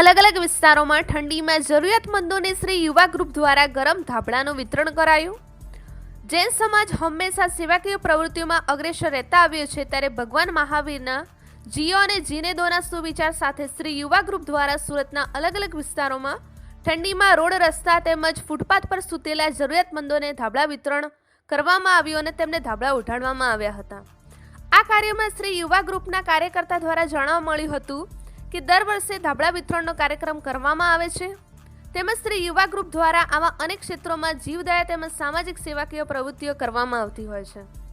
અલગ અલગ વિસ્તારોમાં ઠંડીમાં જરૂરિયાતમંદોને શ્રી યુવા ગ્રુપ દ્વારા ગરમ ધાબળાનું વિતરણ કરાયું. જૈન સમાજ હંમેશા સેવાકીય પ્રવૃત્તિઓમાં અગ્રેસર રહેતા આવ્યો છે ત્યારે ભગવાન મહાવીરના જીઓ અને જીનેદોના સુવિચાર સાથે શ્રી યુવા ગ્રુપ દ્વારા સુરતના અલગ અલગ વિસ્તારોમાં ઠંડીમાં રોડ, રસ્તા તેમજ ફૂટપાથ પર સૂતેલા જરૂરિયાતમંદોને ધાબળા વિતરણ કરવામાં આવ્યું અને તેમને ધાબળા ઉઠાડવામાં આવ્યા હતા. આ કાર્યમાં શ્રી યુવા ગ્રુપના કાર્યકર્તા દ્વારા જાણવા મળ્યું હતું કે દર વર્ષે ધાબળા વિતરણનો કાર્યક્રમ કરવામાં આવે છે? તેમજ શ્રી યુવા ગ્રુપ દ્વારા આવા અનેક ક્ષેત્રોમાં જીવદયા તેમજ સામાજિક સેવાકીય પ્રવૃત્તિઓ કરવામાં આવતી હોય છે.